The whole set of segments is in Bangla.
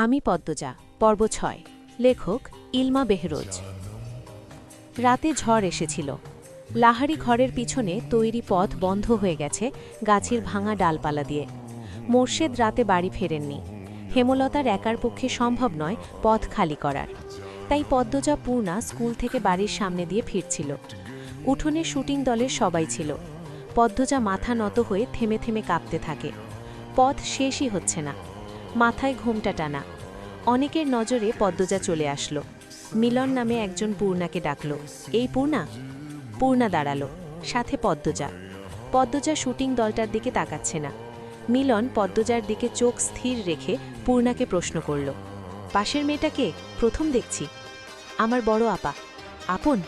আমি পদ্মজা, পর্ব ছয়। লেখক ইলমা বেহরোজ। রাতে ঝড় এসেছিল। লাহারি ঘরের পিছনে তৈরি পথ বন্ধ হয়ে গেছে গাছের ভাঙা ডালপালা দিয়ে। মোর্শেদ রাতে বাড়ি ফেরেননি। হেমলতার একার পক্ষে সম্ভব নয় পথ খালি করার। তাই পদ্মজা পূর্ণা স্কুল থেকে বাড়ির সামনে দিয়ে ফিরছিল। উঠোনে শুটিং দলের সবাই ছিল। পদ্মজা মাথা নত হয়ে থেমে থেমে কাঁপতে থাকে। পথ শেষই হচ্ছে না। মাথায় ঘুমটা টানা। অনেকের নজরে পদ্মজা চলে আসলো। মিলন নামে একজন পূর্ণাকে ডাকলো। এই পূর্ণা? পূর্ণা দাঁড়াল। সাথে পদ্মজা। পদ্মজা শুটিং দলটার দিকে তাকাচ্ছে না। মিলন পদ্মজার দিকে চোখ স্থির রেখে পূর্ণাকে প্রশ্ন করল, পাশের মেয়েটাকে প্রথম দেখছি। আমার বড় আপা। আপন?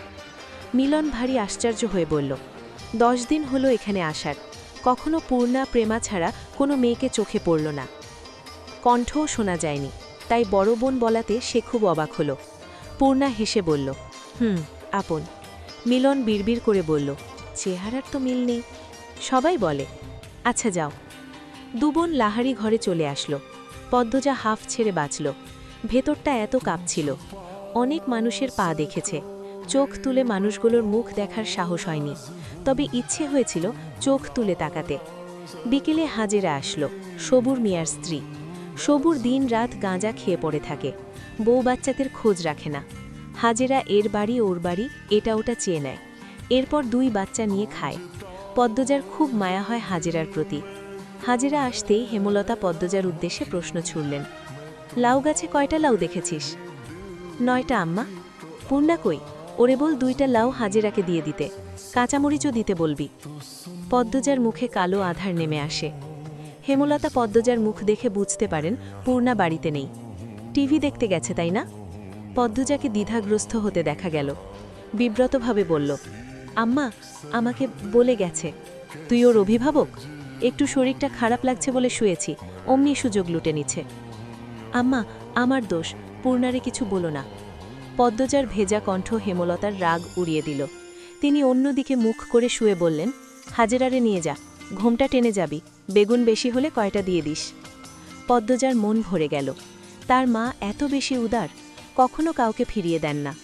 মিলন ভারী আশ্চর্য হয়ে বলল, দশ দিন হলো এখানে আসার। কখনো পূর্ণা, প্রেমা ছাড়া কোনো মেয়েকে চোখে পড়ল না। কণ্ঠও শোনা যায়নি। তাই বড় বোন বলাতে সে খুব অবাক হলো। পূর্ণা হেসে বলল, হুম, আপন। মিলন বিড়বিড় করে বলল, চেহারার তো মিল নেই। সবাই বলে আচ্ছা যাও। দুবোন লাহারি ঘরে চলে আসলো। পদ্মজা হাফ ছেড়ে বাঁচল। ভেতরটা এত কাঁপছিল। অনেক মানুষের পা দেখেছে। চোখ তুলে মানুষগুলোর মুখ দেখার সাহস হয়নি। তবে ইচ্ছে হয়েছিল চোখ তুলে তাকাতে। বিকেলে হাজেরা আসলো, সবুর মিয়ার স্ত্রী। সবুর দিন রাত গাঁজা খেয়ে পড়ে থাকে। বউ বাচ্চাদের খোঁজ রাখে না। হাজেরা এর বাড়ি, ওর বাড়ি, এটা ওটা চেয়ে নেয়। এরপর দুই বাচ্চা নিয়ে খায়। পদ্মজার খুব মায়া হয় হাজেরার প্রতি। হাজেরা আসতেই হেমলতা পদ্মজার উদ্দেশ্যে প্রশ্ন ছুড়লেন, লাউ গাছে কয়টা লাউ দেখেছিস? নয়টা, আম্মা। পূর্ণা কই? ওরে বল দুইটা লাউ হাজেরাকে দিয়ে দিতে। কাঁচামরিচও দিতে বলবি। পদ্মজার মুখে কালো আধার নেমে আসে। হেমলতা পদ্মজার মুখ দেখে বুঝতে পারেন পূর্ণা বাড়িতে নেই। টিভি দেখতে গেছে, তাই না? পদ্মজাকে দ্বিধাগ্রস্ত হতে দেখা গেল। বিব্রতভাবে বলল, আম্মা, আমাকে বলে গেছে। তুই ওর অভিভাবক? একটু শরীরটা খারাপ লাগছে বলে শুয়েছি। অমনি সুযোগ লুটে নিচ্ছে। আম্মা, আমার দোষ। পূর্ণারে কিছু বলো না। পদ্মজার ভেজা কণ্ঠ হেমলতার রাগ উড়িয়ে দিল। তিনি অন্যদিকে মুখ করে শুয়ে বললেন, হাজেরারে নিয়ে যা। ঘোমটা টেনে যাবি। বেগুন বেশি হলে কয়টা দিয়ে দিস? পদ্মজার মন ভরে গেল। তার মা এত বেশি উদার, কখনো কাউকে ফিরিয়ে দেন না।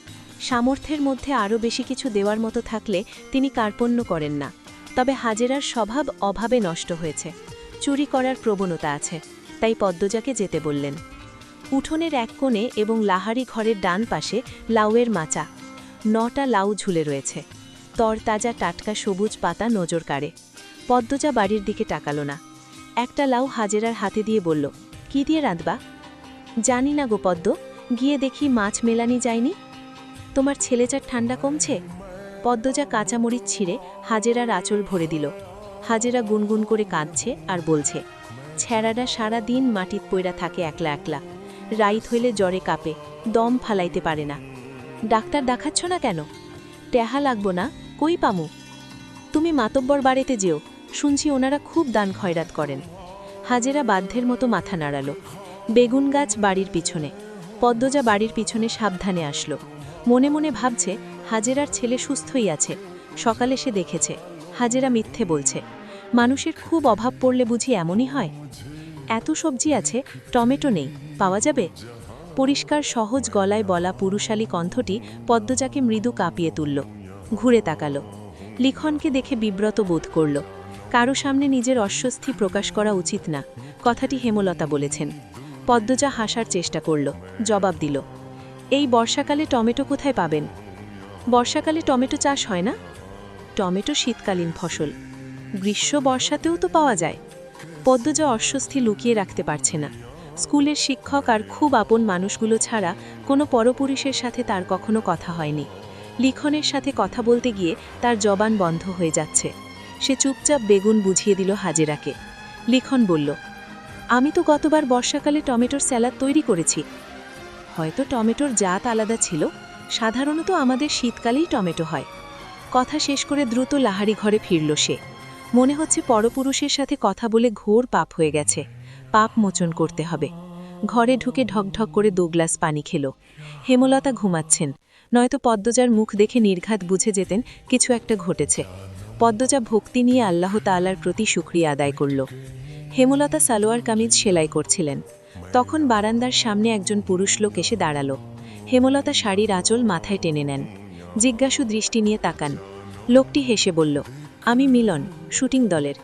সামর্থ্যের মধ্যে আরও বেশি কিছু দেওয়ার মতো থাকলে তিনি কার্পণ্য করেন না। তবে হাজেরার স্বভাব অভাবে নষ্ট হয়েছে। চুরি করার প্রবণতা আছে, তাই পদ্মজাকে যেতে বললেন। উঠোনের এক কোণে এবং লাহারি ঘরের ডান পাশে লাউয়ের মাচা। নটা লাউ ঝুলে রয়েছে। তরতাজা টাটকা সবুজ পাতা নজর কাড়ে। পদ্মজা বাড়ির দিকে তাকালো না। একটা লাউ হাজেরার হাতে দিয়ে বলল, কি দিয়ে রাঁধবা? জানি না গো পদ্ম, গিয়ে দেখি মাছ মেলানি যায়নি। তোমার ছেলেচার ঠান্ডা কমছে? পদ্মজা কাঁচামরিচ ছিঁড়ে হাজেরার আঁচল ভরে দিল। হাজেরা গুনগুন করে কাঁদছে আর বলছে, ছেঁড়াটা সারা দিন মাটিত পইরা থাকে একলা একলা। রাইত হইলে জ্বরে কাঁপে, দম ফালাইতে পারে না। ডাক্তার দেখাচ্ছ না কেন? টেহা লাগবো না, কই পামু? তুমি মাতব্বর বাড়িতে যেও শুনছি ওনারা খুব দান খয়রাত করেন। হাজেরা বাধ্যের মতো মাথা নাড়ালো। বেগুন গাছ বাড়ির পিছনে, পদ্মজা বাড়ির পিছনে সাবধানে আসলো। মনে মনে ভাবছে, হাজেরার ছেলে সুস্থই আছে। সকালে সে দেখেছে, হাজেরা মিথ্যে বলছে। মানুষের খুব অভাব পড়লে বুঝি এমনই হয়? এত সবজি আছে, টমেটো নেই, পাওয়া যাবে? পরিষ্কার সহজ গলায় বলা পুরুষালী কণ্ঠটি পদ্মজাকে মৃদু কাঁপিয়ে তুলল, ঘুরে তাকালো। লিখনকে দেখে বিব্রত বোধ করল কারও সামনে নিজের অস্বস্তি প্রকাশ করা উচিত না, কথাটি হেমলতা বলেছেন। পদ্মজা হাসার চেষ্টা করল, জবাব দিল, এই বর্ষাকালে টমেটো কোথায় পাবেন? বর্ষাকালে টমেটো চাষ হয় না? টমেটো শীতকালীন ফসল, গ্রীষ্ম বর্ষাতেও তো পাওয়া যায়। পদ্মজা অস্বস্তি লুকিয়ে রাখতে পারছে না, স্কুলের শিক্ষক আর খুব আপন মানুষগুলো ছাড়া কোনো পরপুরুষের সাথে তার কখনো কথা হয়নি, লিখনের সাথে কথা বলতে গিয়ে তার জবান বন্ধ হয়ে যাচ্ছে। সে চুপচাপ বেগুন বুঝিয়ে দিল হাজেরাকে। লিখন বলল, আমি তো গতবার বর্ষাকালে টমেটোর স্যালাড তৈরি করেছি। হয়তো টমেটোর জাত আলাদা ছিল, সাধারণত আমাদের শীতকালেই টমেটো হয়। কথা শেষ করে দ্রুত লাহারি ঘরে ফিরল সে। মনে হচ্ছে পরপুরুষের সাথে কথা বলে ঘোর পাপ হয়ে গেছে। পাপ মোচন করতে হবে। ঘরে ঢুকে ঢকঢক করে দু গ্লাস পানি খেল। হেমলতা ঘুমাচ্ছেন। নয়তো পদ্মজার মুখ দেখে নির্ঘাত বুঝে যেতেন কিছু একটা ঘটেছে। পদ্মজা ভক্তি নিয়ে আল্লাহ তাআলার প্রতি সুক্রিয়া আদায় করল। হেমলতা সালোয়ার কামিজ সেলাই করছিলেন। তখন বারান্দার সামনে একজন পুরুষ লোক এসে দাঁড়াল। হেমলতা শাড়ির আঁচল মাথায় টেনে নেন। জিজ্ঞাসু দৃষ্টি নিয়ে তাকান। লোকটি হেসে বলল, আমি মিলন, শুটিং দলের।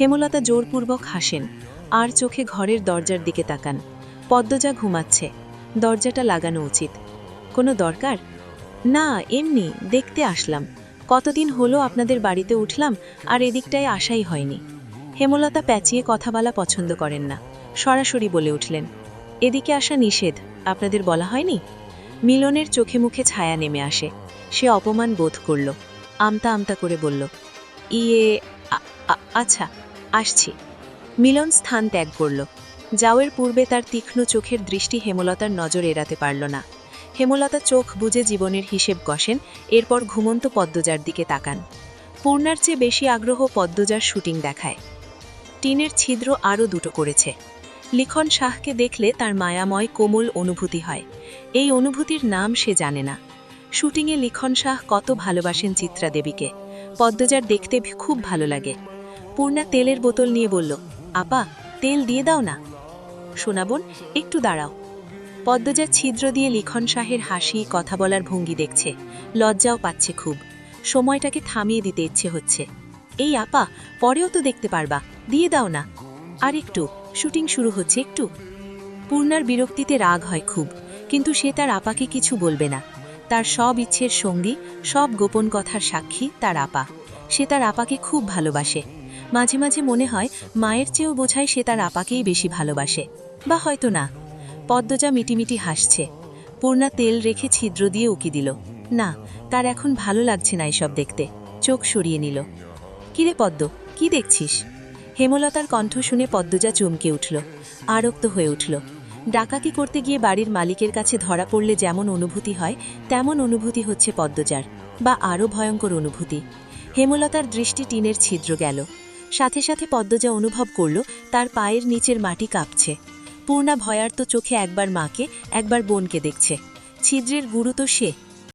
হেমলতা জোরপূর্বক হাসেন। আর চোখে ঘরের দরজার দিকে তাকান। পদ্মজা ঘুমাচ্ছে। দরজাটা লাগানো উচিত। কোনো দরকার? না, এমনি, দেখতে আসলাম। কতদিন হলো আপনাদের বাড়িতে উঠলাম আর এদিকটায় আসাই হয়নি। হেমলতা প্যাচিয়ে কথা বলা পছন্দ করেন না। সরাসরি বলে উঠলেন, এদিকে আসা নিষেধ, আপনাদের বলা হয়নি? মিলনের চোখে মুখে ছায়া নেমে আসে। সে অপমান বোধ করল, আমতা আমতা করে বলল ইয়ে আচ্ছা আসছি। মিলন স্থান ত্যাগ করল। যাওয়ের পূর্বে তার তীক্ষ্ণ চোখের দৃষ্টি হেমলতার নজর এড়াতে পারল না। হেমলতা চোখ বুজে জীবনের হিসেব কষেন, এরপর ঘুমন্ত পদ্মজার দিকে তাকান। পূর্ণার চেয়ে বেশি আগ্রহ পদ্মজার শুটিং দেখায়। টিনের ছিদ্র আরও দুটো করেছে। লিখন শাহকে দেখলে তার মায়াময় কোমল অনুভূতি হয়। এই অনুভূতির নাম সে জানে না। শুটিংয়ে লিখন শাহ কত ভালোবাসেন চিত্রা দেবীকে। পদ্মজার দেখতে খুব ভালো লাগে। পূর্ণা তেলের বোতল নিয়ে বলল, আপা, তেল দিয়ে দাও না। শোনাবন একটু দাঁড়াও। পদ্মজা ছিদ্র দিয়ে লিখন শাহের হাসি, কথা বলার ভঙ্গি দেখছে। লজ্জাও পাচ্ছে খুব। সময়টাকে থামিয়ে দিতে ইচ্ছে হচ্ছে। এই আপা, পরেও তো দেখতে পারবা। দিয়ে দাও না। আর একটু। শুটিং শুরু হচ্ছে একটু। পূর্ণার বিরক্তিতে রাগ হয় খুব। কিন্তু সে তার আপাকে কিছু বলবে না। তার সব ইচ্ছের সঙ্গী, সব গোপন কথার সাক্ষী তার আপা। সে তার আপাকে খুব ভালোবাসে। মাঝে মাঝে মনে হয়, মায়ের চেয়েও বোঝায় সে তার আপাকেই বেশি ভালোবাসে। বা হয়তো না। পদ্মজা মিটিমিটি হাসছে। পূর্ণা তেল রেখে ছিদ্র দিয়ে উকি দিল। না, তার এখন ভালো লাগছে না এসব দেখতে। চোখ সরিয়ে নিল। কিরে পদ্ম, কি দেখছিস? হেমলতার কণ্ঠ শুনে পদ্মজা চমকে উঠল। আরক্ত হয়ে উঠল। ডাকাতি করতে গিয়ে বাড়ির মালিকের কাছে ধরা পড়লে যেমন অনুভূতি হয়, তেমন অনুভূতি হচ্ছে পদ্মজার, বা আরও ভয়ঙ্কর অনুভূতি। হেমলতার দৃষ্টি টিনের ছিদ্র গেল। সাথে সাথে পদ্মজা অনুভব করল, তার পায়ের নিচের মাটি কাঁপছে। পূর্ণা ভয়ার্ত চোখে একবার মাকে একবার বোনকে দেখছে। ছিদ্রের গুরু তো সে।